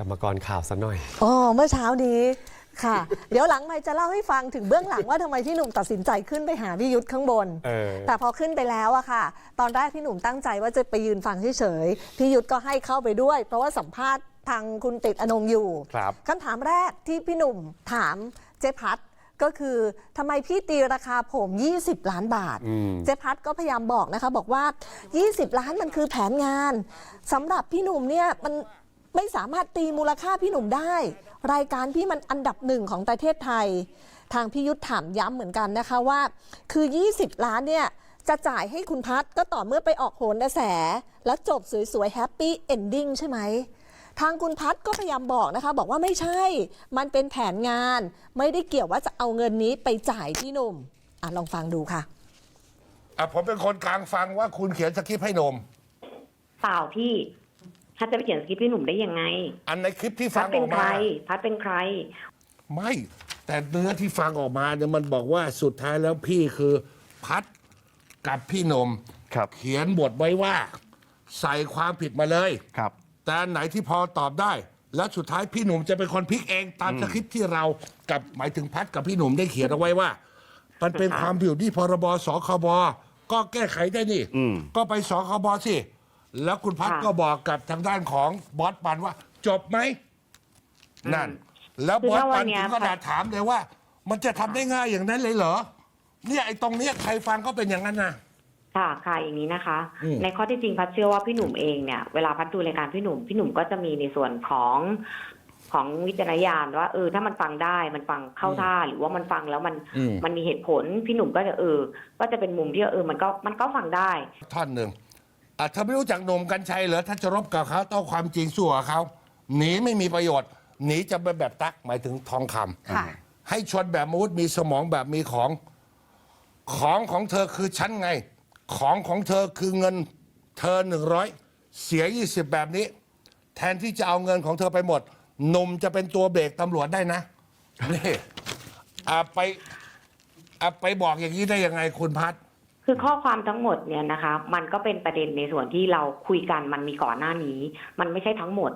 กรรมกรข่าวซะหน่อย อ๋อเมื่อเช้านี้ค่ะ เดี๋ยวหลังไม่จะเล่าให้ฟังถึงเบื้องหลังว่าทำไมพี่หนุ่มตัดสินใจขึ้นไปหาพี่ยุทธข้างบน เออ แต่พอขึ้นไปแล้วอะค่ะ ตอนแรกพี่หนุ่มตั้งใจว่าจะไปยืนฟังเฉยๆพี่ยุทธก็ให้เข้าไปด้วย เพราะว่าสัมภาษณ์ทางคุณติดอนงอยู่ครับ คำถามแรกที่พี่หนุ่มถามเจ๊พัดก็คือทำไมพี่ตีราคาผม 20 ล้านบาท อืม เจ๊พัดก็พยายามบอกนะคะ บอกว่า 20 ล้านมันคือแผนงานสำหรับพี่หนุ่มเนี่ยมัน ไม่สามารถตีมูลค่าพี่หนุ่มได้ รายการพี่มันอันดับหนึ่งของประเทศไทย ทางพี่ยุทธถามย้ำเหมือนกันนะคะว่า คือ 20 ล้านเนี่ยจะจ่ายให้คุณพัดก็ต่อเมื่อไปออกโหนกระแส แล้วจบสวยๆแฮปปี้เอนดิ้งใช่ไหมทางคุณพัดก็พยายามบอกนะคะ บอกว่าไม่ใช่ มันเป็นแผนงาน ไม่ได้เกี่ยวว่าจะเอาเงินนี้ไปจ่ายพี่หนุ่มอะลองฟังดูค่ะ อะผมเป็นคนกลางฟังว่าคุณเขียนสคริปต์ให้นม เปล่าพี่ พัดจะไปเขียนสคริปต์พี่หนุ่มได้ยังไง อันในคลิปที่พัฟัดงเป็อนอกใคร มา พัดเป็นใคร ไม่ แต่เนื้อที่ฟังออกมาเนี่ยมันบอกว่าสุดท้ายแล้วพี่คือพัดกับพี่นม ครับ เขียนบทไว้ว่า ใส่ความผิดมาเลย ครับ แต่อันไหนที่พอตอบได้ แล้วสุดท้ายพี่หนุ่มจะเป็นคนพลิกเองตามสคริปต์ที่เรากับหมายถึงพัดกับพี่หนุ่มได้เขียนเอาไว้ว่า มันเป็นความผิดที่พรบสคบก็แก้ไขได้นี่อืมก็ไปสคบสิ แล้วคุณพัดค่ะก็บอกกับทางด้านของบอสปันว่า จบไหม นั่น แล้วคือบอสถ้าวัปันนเนี้ถึยงก็ด่าถามเลยว่า มันจะทำได้ง่ายอย่างนั้นเลยเหรอ เนี่ยไอ้ตรงเนี้ยใครฟังก็เป็นอย่างนั้นนะ ค่ะค่ะอย่างนี้นะคะ อืม ในข้อที่จริงพัดเชื่อว่าพี่หนุ่มเองเนี่ยเวลาพัดดูรายการพี่หนุ่มพี่หนุ่มก็จะมีในส่วนของของวิจารณญาณว่าเออถ้ามันฟังได้มันฟังเข้าท่าหรือว่ามันฟังแล้วมันอืม มันมีเหตุผลพี่หนุ่มก็จะเออ ก็จะเป็นมุมที่เออมันก็มันก็ฟังได้ ท่อนหนึ่ง อะถ้าไม่รู้จักหนุ่มกัญชัยเหรอถ้าจะรบกับเขาต้องความจริงสู้กับเขาหนีไม่มีประโยชน์หนีจะไปแบบตักหมายถึงทองคำค่ะ ให้ชนแบบมนุษย์มีสมองแบบมีของ ของของเธอคือชั้นไง ของของเธอคือเงินเธอหนึ่งร้อยเสียยี่สิบแบบนี้ แทนที่จะเอาเงินของเธอไปหมดหนุ่มจะเป็นตัวเบรกตำรวจได้นะนี่อะไปอะไปบอกอย่างนี้ได้ยังไงคุณพัฒ คือข้อความทั้งหมดเนี่ยนะคะ มันก็เป็นประเด็นในส่วนที่เราคุยกันมันมีก่อนหน้านี้ มันไม่ใช่ทั้งหมด